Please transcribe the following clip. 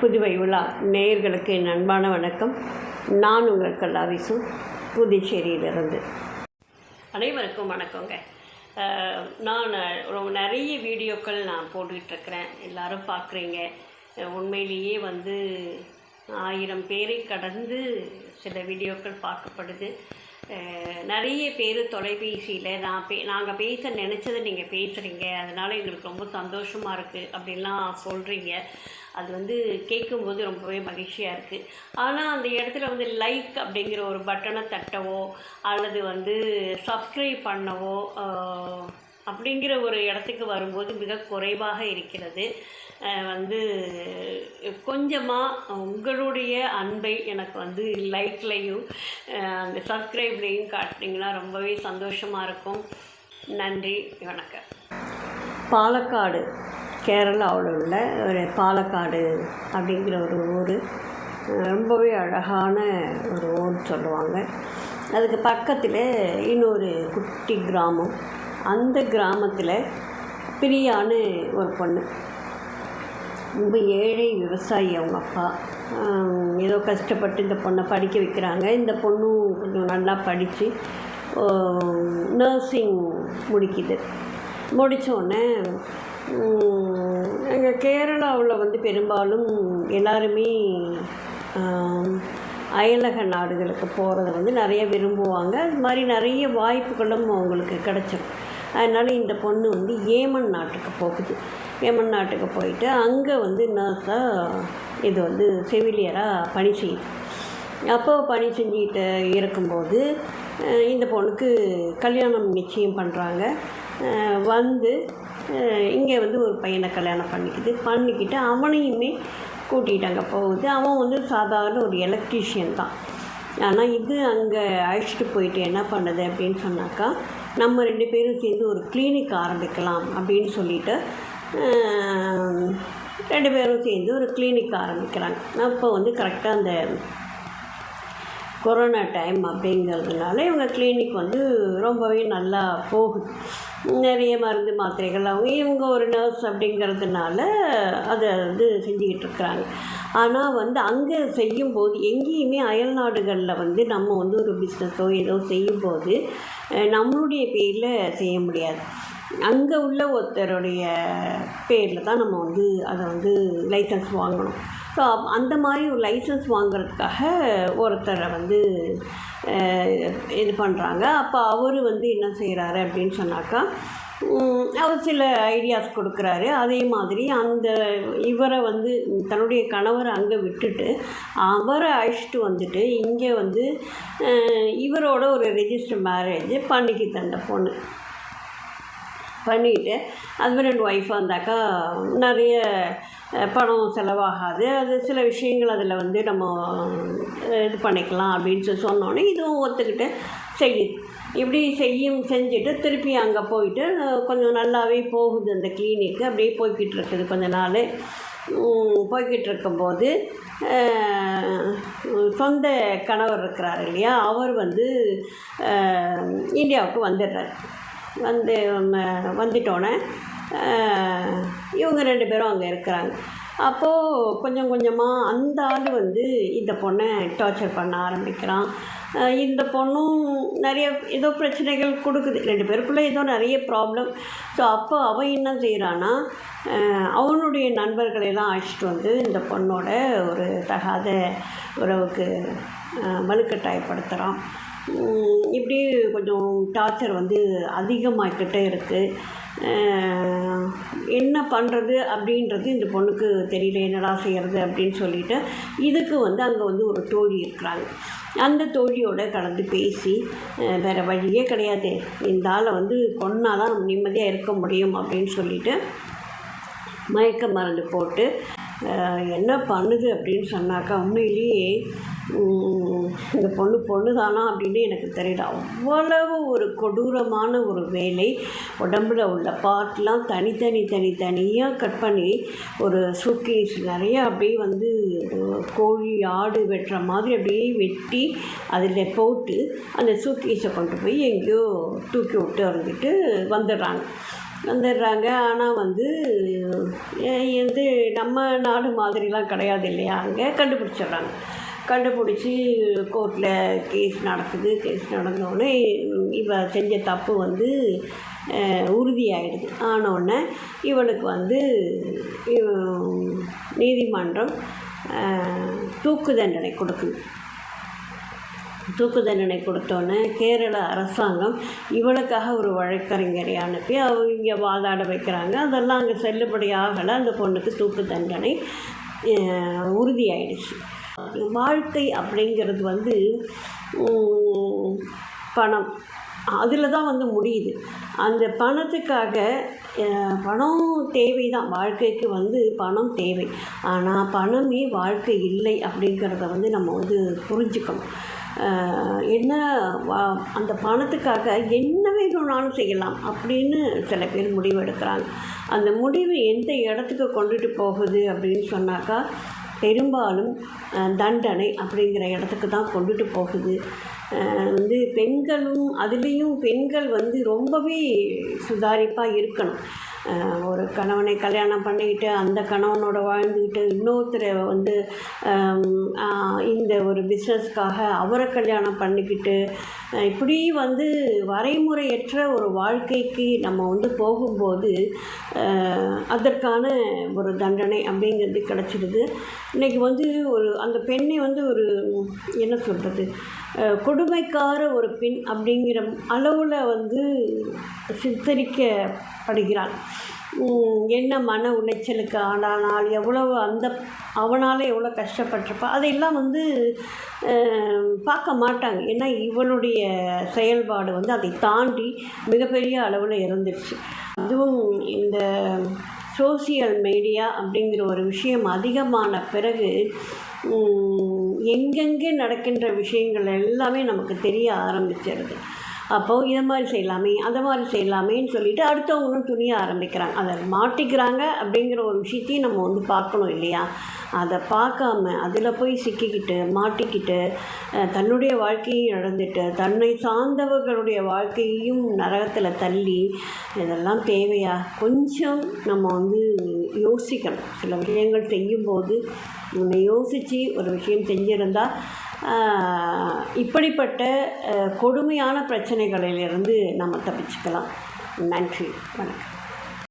புதுவை உலா நேயர்களுக்கு என் அன்பான வணக்கம். நான் உங்கள் கல்லாவிசு புதுச்சேரியிலிருந்து. அனைவருக்கும் வணக்கங்க. நான் ரொம்ப நிறைய வீடியோக்கள் நான் போட்டுக்கிட்டுருக்கிறேன். எல்லாரும் பார்க்குறீங்க. உண்மையிலேயே வந்து ஆயிரம் பேரை கடந்து சில வீடியோக்கள் பார்க்கப்படுது. நிறைய பேர் தொலைபேசியில் நான் பே நாங்கள் பேச நினச்சதை நீங்கள் பேசுகிறீங்க அதனால் எங்களுக்கு ரொம்ப சந்தோஷமாக இருக்குது அப்படின்லாம் சொல்கிறீங்க அது வந்து கேட்கும்போது ரொம்பவே மகிழ்ச்சியாக இருக்குது ஆனால் அந்த இடத்துல வந்து லைக் அப்படிங்கிற ஒரு பட்டனை தட்டவோ அல்லது வந்து சப்ஸ்கிரைப் பண்ணவோ அப்படிங்கிற ஒரு இடத்துக்கு வரும்போது மிக குறைவாக இருக்கிறது. வந்து கொஞ்சமாக உங்களுடைய அன்பை எனக்கு வந்து லைக்லையும் அந்த சப்ஸ்கிரைப்லையும் காட்டினீங்கன்னா ரொம்பவே சந்தோஷமாக இருக்கும். நன்றி வணக்கம். பாலக்காடு கேரளாவில் உள்ள ஒரு பாலக்காடு அப்படிங்கிற ஒரு ஊர். ரொம்பவே அழகான ஒரு ஊர் சொல்லுவாங்க. அதுக்கு பக்கத்தில் இன்னொரு குட்டி கிராமம். அந்த கிராமத்தில் பிரியான்னு ஒரு பொண்ணு. ரொம்ப ஏழை விவசாயி அவங்க அப்பா. ஏதோ கஷ்டப்பட்டு இந்த பொண்ணை படிக்க வைக்கிறாங்க. இந்த பொண்ணும் கொஞ்சம் நல்லா படித்து நர்சிங் முடிக்குது. முடித்தோடனே எங்கள் கேரளாவில் வந்து பெரும்பாலும் எல்லாருமே அயலக நாடுகளுக்கு போகிறத வந்து நிறைய விரும்புவாங்க. அது மாதிரி நிறைய வாய்ப்புகளும் அவங்களுக்கு கிடைச்சிடும் அதனால் இந்த பொண்ணு வந்து ஏமன் நாட்டுக்கு போகுது. ஏமன் நாட்டுக்கு போயிட்டு அங்கே வந்து நர்ஸாக இது வந்து செவிலியராக பணி செய்யுது. அப்போ பணி செஞ்சுக்கிட்டு இருக்கும்போது இந்த பொண்ணுக்கு கல்யாணம் நிச்சயம் பண்ணுறாங்க வந்து இங்கே வந்து ஒரு பையனை கல்யாணம் பண்ணிக்குது. பண்ணிக்கிட்டு அவனையுமே கூட்டிகிட்டு அங்கே போகுது. அவன் வந்து சாதாரண ஒரு எலக்ட்ரீஷியன் தான். ஆனால் இது அங்கே அழைச்சிட்டு போயிட்டு என்ன பண்ணுது அப்படின்னு சொன்னாக்கா நம்ம ரெண்டு பேரும் சேர்ந்து ஒரு கிளினிக் ஆரம்பிக்கலாம் அப்படின்னு சொல்லிட்டு ரெண்டு பேரும் சேர்ந்து ஒரு கிளினிக் ஆரம்பிக்கிறாங்க. அப்போ வந்து கரெக்டாக அந்த கொரோனா டைம் அப்படிங்கிறதுனால இவங்க கிளினிக் வந்து ரொம்பவே நல்லா போகுது. நிறைய மருந்து மாத்திரைகள் அவங்க இவங்க ஒரு நர்ஸ் அப்படிங்கிறதுனால அதை வந்து செஞ்சுக்கிட்டு இருக்கிறாங்க. ஆனால் வந்து அங்கே செய்யும்போது எங்கேயுமே அயல் நாடுகளில் வந்து நம்ம வந்து ஒரு பிஸ்னஸோ ஏதோ செய்யும்போது நம்மளுடைய பேரில் செய்ய முடியாது. அங்கே உள்ள ஒருத்தருடைய பேரில் தான் நம்ம வந்து அதை வந்து லைசன்ஸ் வாங்கணும். ஸோ அந்த மாதிரி ஒரு லைசன்ஸ் வாங்குறதுக்காக ஒருத்தரை வந்து இது பண்ணுறாங்க அப்போ அவர் வந்து என்ன செய்கிறாரு அப்படின்னு சொன்னாக்கா அவர் சில ஐடியாஸ் கொடுக்குறாரு. அதே மாதிரி அந்த இவரை வந்து தன்னுடைய கணவரை அங்கே விட்டுட்டு அவரை அழைச்சிட்டு வந்துட்டு இங்கே வந்து இவரோட ஒரு ரெஜிஸ்டர் மேரேஜ் பண்ணிக்கிது அந்த பொண்ணு. பண்ணிட்டு ஹஸ்பண்ட் அண்ட் ஒய்ஃப் வந்தாக்கா நிறைய பணம் செலவாகாது. அது சில விஷயங்கள் அதில் வந்து நம்ம இது பண்ணிக்கலாம் அப்படின்னு சொல்லி சொன்னோன்னே இதுவும் ஒத்துக்கிட்டு செய்யுது. இப்படி செய்யும் செஞ்சுட்டு திருப்பி அங்கே போயிட்டு கொஞ்சம் நல்லாவே போகுது அந்த கிளினிக்கு அப்படியே போய்கிட்டு இருக்குது கொஞ்ச நாள். போய்கிட்டு இருக்கும்போது சொந்த கணவர் இருக்கிறார் இல்லையா? அவர் வந்து இந்தியாவுக்கு வந்துடுறார். வந்து வந்துட்டோன்னே இவங்க ரெண்டு பேரும் அங்கே இருக்கிறாங்க. அப்போது கொஞ்சம் கொஞ்சமாக அந்த ஆள் வந்து இந்த பொண்ணை டார்ச்சர் பண்ண ஆரம்பிக்கிறான். இந்த பொண்ணும் நிறைய ஏதோ பிரச்சனைகள் கொடுக்குது. ரெண்டு பேருக்குள்ளே ஏதோ நிறைய ப்ராப்ளம் ஸோ அப்போ அவன் என்ன செய்கிறான்னா அவனுடைய நண்பர்களையெல்லாம் அழைச்சிட்டு வந்து இந்த பொண்ணோட ஒரு தகாத உறவுக்கு வலுக்கட்டாயப்படுத்துகிறான் இப்படி கொஞ்சம் டார்ச்சர் வந்து அதிகமாகிக்கிட்டே இருக்குது என்ன பண்ணுறது அப்படின்றது இந்த பொண்ணுக்கு தெரியல என்னடா செய்கிறது அப்படின்னு சொல்லிட்டு இதுக்கு வந்து அங்கே வந்து ஒரு தோழி இருக்கிறாங்க. அந்த தோழியோட கலந்து பேசி வேறு வழியே கிடையாது இந்த ஆளை வந்து கொன்னாதான் நம்ம நிம்மதியாக இருக்க முடியும் அப்படின்னு சொல்லிட்டு மயக்க மருந்து போட்டு என்ன பண்ணுது அப்படின்னு சொன்னாக்கா உண்மையிலேயே இந்த பொண்ணு பொண்ணு தானா அப்படின்னு எனக்கு தெரியல. அவ்வளவு ஒரு கொடூரமான ஒரு வேலை. உடம்புல உள்ள பார்ட்லாம் தனித்தனி தனித்தனியாக கட் பண்ணி ஒரு சூட்கேஸ் நிறைய அப்படியே வந்து கோழி ஆடு வெட்டுற மாதிரி அப்படியே வெட்டி அதில் போட்டு அந்த சூட்கேஸை கொண்டு போய் எங்கேயோ தூக்கி விட்டு வந்துட்டு வந்துடுறாங்க. வந்துடுறாங்க. ஆனால் வந்து வந்து இது நம்ம நாடு மாதிரிலாம் கிடையாது இல்லையா? அங்கே கண்டுபிடிச்சிடுறாங்க. கண்டுபிடிச்சி கோர்ட்டில் கேஸ் நடக்குது. கேஸ் நடந்தோடனே இவ செஞ்ச தப்பு வந்து உறுதியாகிடுது உறுதியாயிடுது. ஆனோடனே இவனுக்கு வந்து இவ- நீதிமன்றம் தூக்கு தண்டனை கொடுக்குது. தூக்கு தண்டனை கொடுத்தோன்னே கேரள அரசாங்கம் இவளுக்காக ஒரு வழக்கறிஞரை அனுப்பி அவங்க இங்கே வாதாட வைக்கிறாங்க. அதெல்லாம் அங்கே செல்லுபடி ஆகலை அந்த பொண்ணுக்கு தூக்கு தண்டனை உறுதியாயிடுச்சு. வாழ்க்கை அப்படிங்கிறது வந்து பணம். அதில் தான் வந்து முடியுது. அந்த பணத்துக்காக பணம் தேவை தான் வாழ்க்கைக்கு வந்து பணம் தேவை. ஆனால் பணமே வாழ்க்கை இல்லை அப்படிங்கிறத வந்து நம்ம வந்து புரிஞ்சுக்கணும். என்ன வா- அந்த பணத்துக்காக என்ன வேணும்னாலும் செய்யலாம் அப்படின்னு சில பேர் முடிவு எடுக்கிறாங்க அந்த முடிவு எந்த இடத்துக்கு கொண்டுட்டு போகுது அப்படின்னு சொன்னாக்கா பெரும்பாலும் தண்டனை அப்படிங்கிற இடத்துக்கு தான் கொண்டுட்டு போகுது. வந்து பெண்களும் அதுலேயும் பெண்கள் வந்து ரொம்பவே சுதாரிப்பாக இருக்கணும். ஒரு கணவனை கல்யாணம் பண்ணிக்கிட்டு அந்த கணவனோட வாழ்ந்துக்கிட்டு இன்னொருத்தரை வந்து இந்த ஒரு பிஸ்னஸ்க்காக அவரை கல்யாணம் பண்ணிக்கிட்டு இப்படி வந்து வரைமுறையற்ற ஒரு வாழ்க்கைக்கு நம்ம வந்து போகும்போது அதற்கான ஒரு தண்டனை அப்படிங்கிறது கிடச்சிடுது. இன்றைக்கி வந்து ஒரு அந்த பெண்ணை வந்து ஒரு என்ன சொல்கிறது கொடுமைக்கார ஒரு பெண் அப்படிங்கிற அளவில் வந்து சித்தரிக்கப்படுகிறாள். என்ன மன உளைச்சலுக்கு ஆளானால் எவ்வளவு அந்த அவனால் எவ்வளோ கஷ்டப்பட்டிருப்பா? அதையெல்லாம் வந்து பார்க்க மாட்டாங்க. ஏன்னா இவளுடைய செயல்பாடு வந்து அதை தாண்டி மிகப்பெரிய அளவில் இருந்துச்சு அதுவும் இந்த சோசியல் மீடியா அப்படிங்கிற ஒரு விஷயம் அதிகமான பிறகு எங்கெங்கே நடக்கின்ற விஷயங்கள் எல்லாமே நமக்கு தெரிய ஆரம்பிச்சிருது. அப்போது இதை மாதிரி செய்யலாமே அந்த மாதிரி செய்யலாமேன்னு சொல்லிட்டு அடுத்தவங்களும் துணிய ஆரம்பிக்கிறாங்க. அதை மாட்டிக்கிறாங்க அப்படிங்கிற ஒரு விஷயத்தையும் நம்ம வந்து பார்க்கணும் இல்லையா? அதை பார்க்காம அதில் போய் சிக்கிக்கிட்டு மாட்டிக்கிட்டு தன்னுடைய வாழ்க்கையும் இழந்துட்டு தன்னை சார்ந்தவர்களுடைய வாழ்க்கையையும் நரகத்தில் தள்ளி இதெல்லாம் தேவையா? கொஞ்சம் நம்ம வந்து யோசிக்கணும். சில விஷயங்கள் செய்யும்போது நம்ம யோசித்து ஒரு விஷயம் செஞ்சுருந்தால் இப்படிப்பட்ட கொடுமையான பிரச்சனைகளிலிருந்து நம்ம தப்பிச்சுக்கலாம். நன்றி வணக்கம்.